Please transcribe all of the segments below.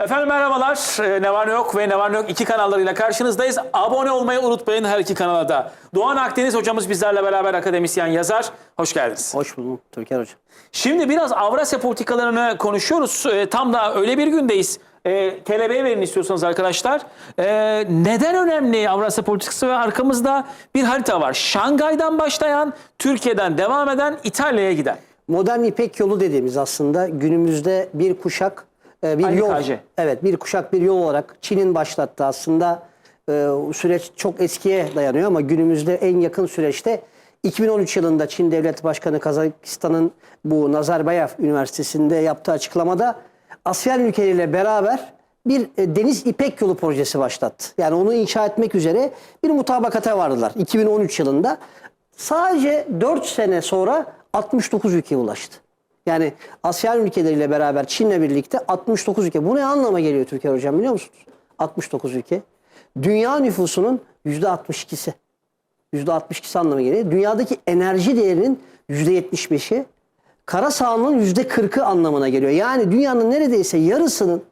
Efendim merhabalar. Ee, Ne var ne yok ve ne var ne yok iki kanallarıyla karşınızdayız. Abone olmayı unutmayın her iki kanala da. Doğan Akdeniz hocamız bizlerle beraber akademisyen yazar. Hoş geldiniz. Hoş bulduk Türker Hocam. Şimdi biraz Avrasya politikalarını konuşuyoruz. Ee, tam da öyle bir gündeyiz. Ee, kelebeği verin istiyorsanız arkadaşlar. Ee, neden önemli Avrasya politikası ve arkamızda bir harita var. Şangay'dan başlayan, Türkiye'den devam eden, İtalya'ya giden. Modern İpek yolu dediğimiz aslında günümüzde bir kuşak e, bir Aynı yol. KJ. Evet bir kuşak bir yol olarak Çin'in başlattığı aslında e, süreç çok eskiye dayanıyor ama günümüzde en yakın süreçte 2013 yılında Çin Devlet Başkanı Kazakistan'ın bu Nazarbayev Üniversitesi'nde yaptığı açıklamada ASEAN ülkeleriyle beraber bir e, deniz İpek yolu projesi başlattı. Yani onu inşa etmek üzere bir mutabakata vardılar 2013 yılında. Sadece 4 sene sonra 69 ülkeye ulaştı. Yani ASEAN ülkeleriyle beraber Çin'le birlikte 69 ülke. Bu ne anlama geliyor Türkiye hocam biliyor musunuz? 69 ülke. Dünya nüfusunun %62'si. %62'si anlamına geliyor. Dünyadaki enerji değerinin %75'i, kara sahanlığın %40'ı anlamına geliyor. Yani dünyanın neredeyse yarısının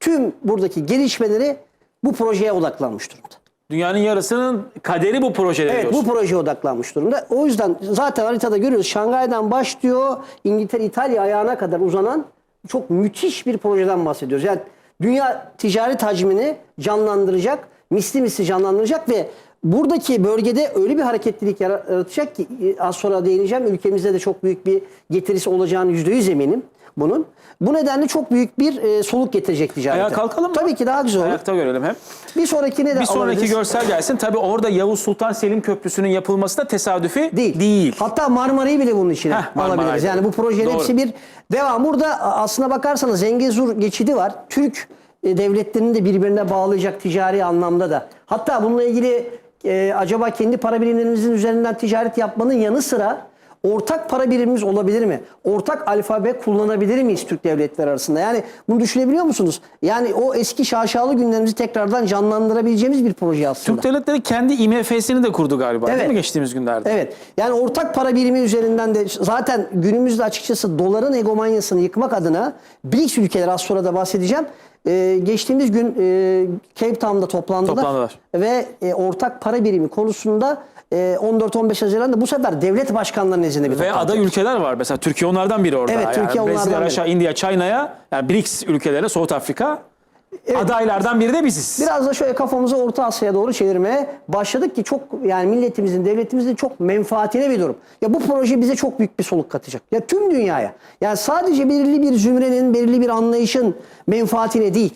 tüm buradaki gelişmeleri bu projeye odaklanmış durumda. Dünyanın yarısının kaderi bu projede Evet diyorsun. bu projeye odaklanmış durumda. O yüzden zaten haritada görüyoruz Şangay'dan başlıyor İngiltere, İtalya ayağına kadar uzanan çok müthiş bir projeden bahsediyoruz. Yani dünya ticaret hacmini canlandıracak, misli misli canlandıracak ve buradaki bölgede öyle bir hareketlilik yaratacak ki e, az sonra değineceğim. Ülkemizde de çok büyük bir getirisi olacağını yüzde yüz eminim bunun. Bu nedenle çok büyük bir e, soluk getirecek ticarete. Ayağa kalkalım mı? Tabii ki daha güzel olur. Ayakta görelim hem. Bir sonrakine de Bir sonraki alabiliriz. görsel gelsin. Tabii orada Yavuz Sultan Selim Köprüsü'nün yapılması da tesadüfi Değil. değil. Hatta Marmara'yı bile bunun içine Heh, alabiliriz. Yani bu projenin Doğru. hepsi bir devam. Burada aslına bakarsanız Zengezur geçidi var. Türk e, devletlerini de birbirine bağlayacak ticari anlamda da. Hatta bununla ilgili e, acaba kendi para birimlerimizin üzerinden ticaret yapmanın yanı sıra ortak para birimimiz olabilir mi? Ortak alfabe kullanabilir miyiz Türk devletleri arasında? Yani bunu düşünebiliyor musunuz? Yani o eski şaşalı günlerimizi tekrardan canlandırabileceğimiz bir proje aslında. Türk devletleri kendi IMF'sini de kurdu galiba değil Evet. mi geçtiğimiz günlerde? Evet. Yani ortak para birimi üzerinden de zaten günümüzde açıkçası doların egomanyasını yıkmak adına BRICS ülkeleri az sonra da bahsedeceğim. Ee, geçtiğimiz gün e, Cape Town'da toplandılar. Toplandılar. Ve e, ortak para birimi konusunda 14-15 Haziran'da bu sefer devlet başkanları nezdinde bir Ve aday ülkeler var. Mesela Türkiye onlardan biri orada. Evet, yani Türkiye onlardan Brezilya. Rusya, India, China'ya yani BRICS ülkelerine, South Afrika adaylardan biri de biziz. Biraz da şöyle kafamızı Orta Asya'ya doğru çevirmeye başladık ki çok yani milletimizin, devletimizin çok menfaatine bir durum. Ya bu proje bize çok büyük bir soluk katacak. Ya tüm dünyaya. Yani sadece belirli bir zümrenin, belirli bir anlayışın menfaatine değil.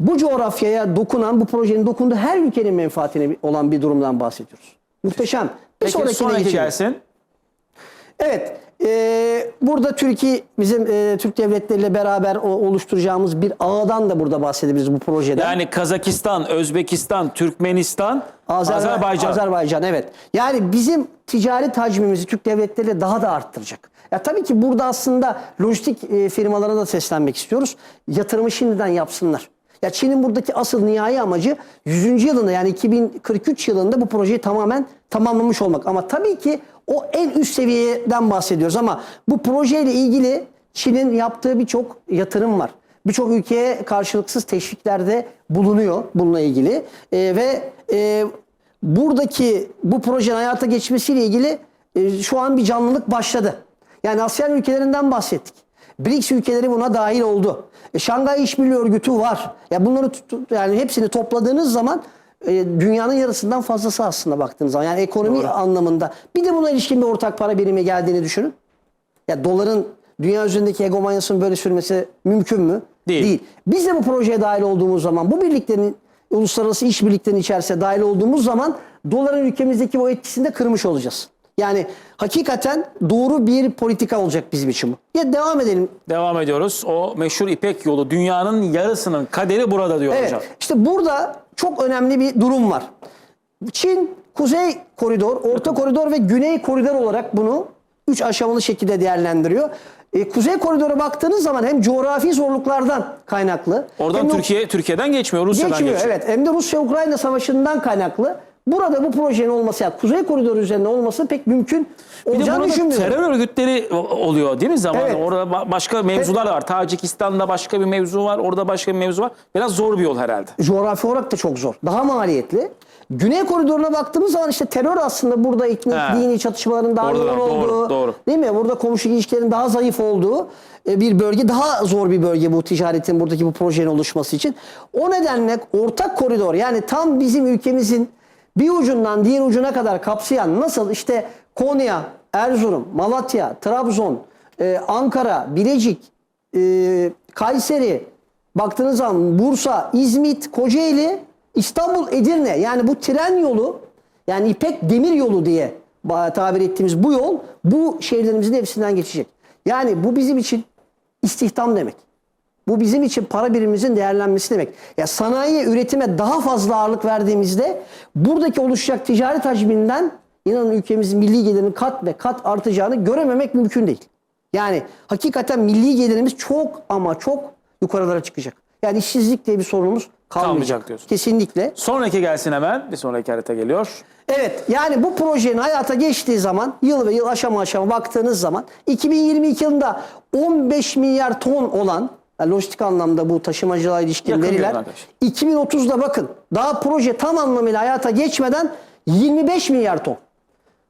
Bu coğrafyaya dokunan, bu projenin dokunduğu her ülkenin menfaatine olan bir durumdan bahsediyoruz. Muhteşem. Bir Peki sonrakine sonraki geçelim. gelsin. Evet. e, burada Türkiye bizim e, Türk devletleriyle beraber o, oluşturacağımız bir ağdan da burada bahsedebiliriz bu projeden. Yani Kazakistan, Özbekistan, Türkmenistan, Azerba- Azerbaycan. Azerbaycan evet. Yani bizim ticaret hacmimizi Türk devletleriyle daha da arttıracak. Ya tabii ki burada aslında lojistik e, firmalara da seslenmek istiyoruz. Yatırımı şimdiden yapsınlar. Ya Çin'in buradaki asıl nihai amacı 100. yılında yani 2043 yılında bu projeyi tamamen tamamlamış olmak. Ama tabii ki o en üst seviyeden bahsediyoruz ama bu projeyle ilgili Çin'in yaptığı birçok yatırım var. Birçok ülkeye karşılıksız teşviklerde bulunuyor bununla ilgili. E, ve e, buradaki bu projenin hayata geçmesiyle ilgili e, şu an bir canlılık başladı. Yani ASEAN ülkelerinden bahsettik. BRICS ülkeleri buna dahil oldu. E, Şangay İşbirliği Örgütü var. Ya bunları tut- yani hepsini topladığınız zaman e, dünyanın yarısından fazlası aslında baktığınız zaman. Yani ekonomi anlamında. Bir de buna ilişkin bir ortak para birimi geldiğini düşünün. Ya doların dünya üzerindeki egomanyasının böyle sürmesi mümkün mü? Değil. Biz de bu projeye dahil olduğumuz zaman, bu birliklerin uluslararası işbirliklerinin içerisine dahil olduğumuz zaman doların ülkemizdeki o etkisini de kırmış olacağız. Yani hakikaten doğru bir politika olacak bizim için bu. Ya devam edelim. Devam ediyoruz. O meşhur İpek yolu dünyanın yarısının kaderi burada diyor Evet. hocam. İşte burada çok önemli bir durum var. Çin Kuzey Koridor, Orta Koridor ve Güney Koridor olarak bunu üç aşamalı şekilde değerlendiriyor. E, Kuzey Koridor'a baktığınız zaman hem coğrafi zorluklardan kaynaklı. Oradan Türkiye Türkiye'den geçmiyor, Rusya'dan geçmiyor. geçiyor. Evet. Hem de Rusya-Ukrayna savaşından kaynaklı burada bu projenin olması yani Kuzey Koridoru üzerinde olması pek mümkün Bir de olacağını düşünmüyorum. terör örgütleri oluyor değil mi zaman? Evet. Orada ba- başka mevzular var. Tacikistan'da başka bir mevzu var. Orada başka bir mevzu var. Biraz zor bir yol herhalde. coğrafi olarak da çok zor. Daha maliyetli. Güney koridoruna baktığımız zaman işte terör aslında burada etnik, He. dini çatışmaların daha Oradan, yoğun doğru, olduğu, doğru. değil mi? Burada komşu ilişkilerin daha zayıf olduğu e, bir bölge. Daha zor bir bölge bu ticaretin buradaki bu projenin oluşması için. O nedenle ortak koridor yani tam bizim ülkemizin bir ucundan diğer ucuna kadar kapsayan nasıl işte Konya, Erzurum, Malatya, Trabzon, e, Ankara, Bilecik, e, Kayseri, baktığınız zaman Bursa, İzmit, Kocaeli, İstanbul, Edirne yani bu tren yolu yani İpek Demir Yolu diye tabir ettiğimiz bu yol bu şehirlerimizin hepsinden geçecek. Yani bu bizim için istihdam demek. Bu bizim için para birimimizin değerlenmesi demek. Ya sanayiye, üretime daha fazla ağırlık verdiğimizde buradaki oluşacak ticaret hacminden inanın ülkemizin milli gelirinin kat ve kat artacağını görememek mümkün değil. Yani hakikaten milli gelirimiz çok ama çok yukarılara çıkacak. Yani işsizlik diye bir sorunumuz kalmayacak. Kalmayacak diyorsun. Kesinlikle. Sonraki gelsin hemen. Bir sonraki harita geliyor. Evet yani bu projenin hayata geçtiği zaman yıl ve yıl aşama aşama baktığınız zaman 2022 yılında 15 milyar ton olan yani lojistik anlamda bu taşımacılığa ilişkin Yakın veriler yıllar arkadaşlar. 2030'da bakın daha proje tam anlamıyla hayata geçmeden 25 milyar ton.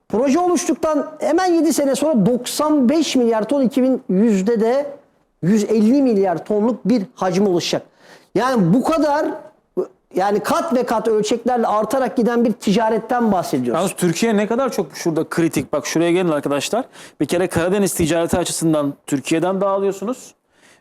Proje oluştuktan hemen 7 sene sonra 95 milyar ton 2100'de de 150 milyar tonluk bir hacim oluşacak. Yani bu kadar yani kat ve kat ölçeklerle artarak giden bir ticaretten bahsediyoruz. Yalnız Türkiye ne kadar çok şurada kritik. Bak şuraya gelin arkadaşlar. Bir kere Karadeniz ticareti açısından Türkiye'den dağılıyorsunuz.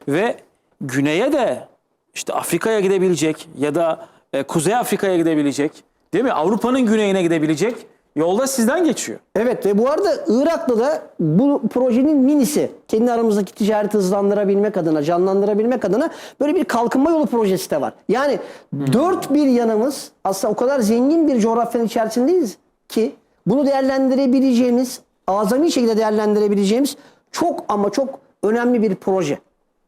Ve güneye de işte Afrika'ya gidebilecek ya da e, Kuzey Afrika'ya gidebilecek. Değil mi? Avrupa'nın güneyine gidebilecek yolda sizden geçiyor. Evet ve bu arada Irak'ta da bu projenin minisi kendi aramızdaki ticareti hızlandırabilmek adına, canlandırabilmek adına böyle bir kalkınma yolu projesi de var. Yani dört bir yanımız aslında o kadar zengin bir coğrafyanın içerisindeyiz ki bunu değerlendirebileceğimiz, azami şekilde değerlendirebileceğimiz çok ama çok önemli bir proje.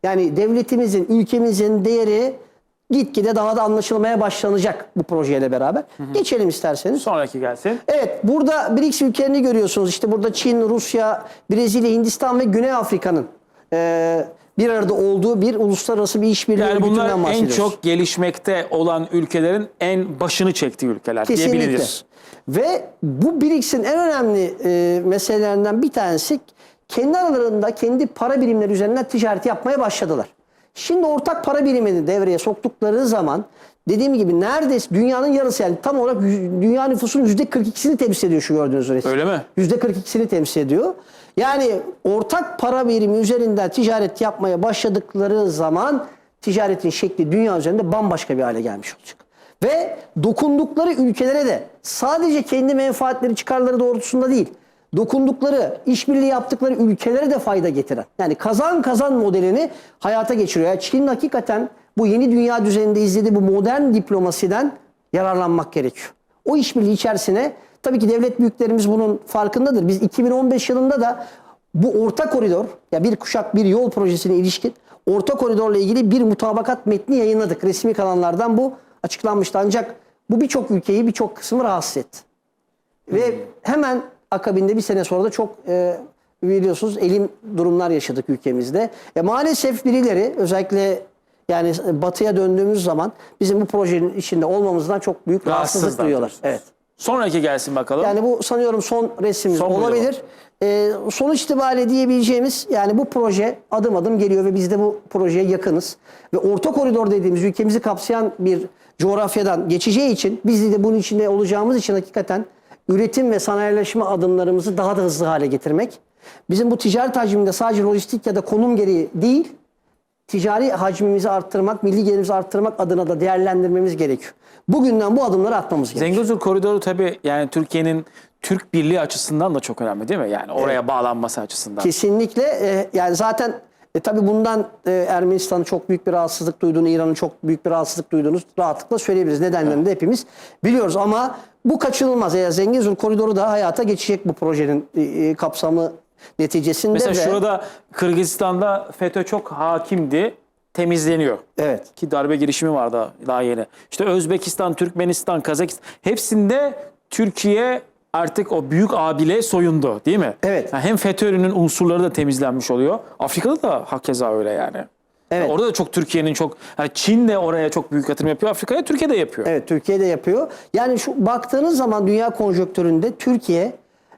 Yani devletimizin, ülkemizin değeri gitgide daha da anlaşılmaya başlanacak bu projeyle beraber. Geçelim isterseniz. Sonraki gelsin. Evet burada BRICS ülkelerini görüyorsunuz. İşte burada Çin, Rusya, Brezilya, Hindistan ve Güney Afrika'nın e, bir arada olduğu bir uluslararası bir işbirliği Yani bunlar en çok gelişmekte olan ülkelerin en başını çektiği ülkeler Kesinlikle. diyebiliriz. Ve bu BRICS'in en önemli e, meselelerinden bir tanesi kendi aralarında kendi para birimleri üzerinden ticaret yapmaya başladılar. Şimdi ortak para birimini devreye soktukları zaman dediğim gibi neredeyse dünyanın yarısı yani tam olarak dünya nüfusunun %42'sini temsil ediyor şu gördüğünüz resim. Öyle mi? %42'sini temsil ediyor. Yani ortak para birimi üzerinden ticaret yapmaya başladıkları zaman ticaretin şekli dünya üzerinde bambaşka bir hale gelmiş olacak. Ve dokundukları ülkelere de sadece kendi menfaatleri çıkarları doğrultusunda değil, dokundukları, işbirliği yaptıkları ülkelere de fayda getiren. Yani kazan kazan modelini hayata geçiriyor. Yani Çin hakikaten bu yeni dünya düzeninde izlediği bu modern diplomasiden yararlanmak gerekiyor. O işbirliği içerisine tabii ki devlet büyüklerimiz bunun farkındadır. Biz 2015 yılında da bu orta koridor ya bir kuşak bir yol projesine ilişkin orta koridorla ilgili bir mutabakat metni yayınladık. Resmi kanallardan bu açıklanmıştı. Ancak bu birçok ülkeyi birçok kısmı rahatsız etti. Ve hemen akabinde bir sene sonra da çok e, biliyorsunuz elim durumlar yaşadık ülkemizde. E, maalesef birileri özellikle yani batıya döndüğümüz zaman bizim bu projenin içinde olmamızdan çok büyük rahatsızlık Rahatsızlar duyuyorlar. Evet. Sonraki gelsin bakalım. Yani bu sanıyorum son resmimiz Son olabilir. Ee, sonuç itibariyle diyebileceğimiz yani bu proje adım adım geliyor ve biz de bu projeye yakınız. Ve orta koridor dediğimiz ülkemizi kapsayan bir coğrafyadan geçeceği için biz de bunun içinde olacağımız için hakikaten üretim ve sanayileşme adımlarımızı daha da hızlı hale getirmek. Bizim bu ticaret hacminde sadece lojistik ya da konum gereği değil, ticari hacmimizi arttırmak, milli gelirimizi arttırmak adına da değerlendirmemiz gerekiyor. Bugünden bu adımları atmamız gerekiyor. Zengezur koridoru tabii yani Türkiye'nin Türk birliği açısından da çok önemli değil mi? Yani oraya bağlanması açısından. Kesinlikle e, yani zaten e, tabii bundan e, Ermenistan'ın çok büyük bir rahatsızlık duyduğunu, İran'ın çok büyük bir rahatsızlık duyduğunu rahatlıkla söyleyebiliriz. Nedenlerini de hepimiz biliyoruz ama bu kaçınılmaz. Eğer Zengezur koridoru da hayata geçecek bu projenin e, e, kapsamı neticesinde Mesela ve şurada Kırgızistan'da FETÖ çok hakimdi. Temizleniyor. evet. Ki darbe girişimi vardı daha yeni. İşte Özbekistan, Türkmenistan, Kazakistan hepsinde Türkiye artık o büyük abile soyundu değil mi? Evet. Yani hem FETÖ'nün unsurları da temizlenmiş oluyor. Afrika'da da hakeza öyle yani. Evet. Orada da çok Türkiye'nin çok yani Çin de oraya çok büyük yatırım yapıyor. Afrika'ya Türkiye de yapıyor. Evet Türkiye de yapıyor. Yani şu baktığınız zaman dünya konjonktüründe Türkiye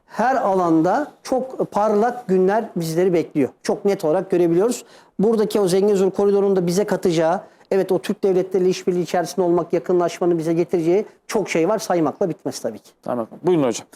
her alanda çok parlak günler bizleri bekliyor. Çok net olarak görebiliyoruz. Buradaki o Zengezur koridorunun da bize katacağı, evet o Türk devletleriyle işbirliği içerisinde olmak, yakınlaşmanın bize getireceği çok şey var. Saymakla bitmez tabii ki. Tamam. Buyurun hocam.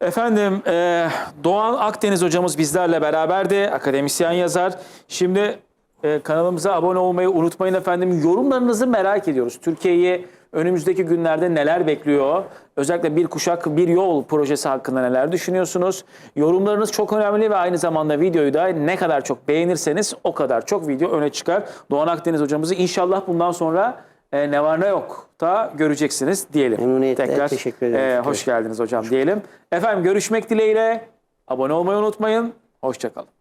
Efendim e, Doğan Akdeniz hocamız bizlerle beraberdi. Akademisyen yazar. Şimdi e, kanalımıza abone olmayı unutmayın efendim. Yorumlarınızı merak ediyoruz. Türkiye'yi önümüzdeki günlerde neler bekliyor? Özellikle Bir Kuşak Bir Yol projesi hakkında neler düşünüyorsunuz? Yorumlarınız çok önemli ve aynı zamanda videoyu da ne kadar çok beğenirseniz o kadar çok video öne çıkar. Doğan Akdeniz hocamızı inşallah bundan sonra e, ne var ne yok da göreceksiniz diyelim. Memnuniyetle, teşekkür ederim. e, hoş geldiniz hocam diyelim. Efendim görüşmek dileğiyle. Abone olmayı unutmayın. Hoşçakalın.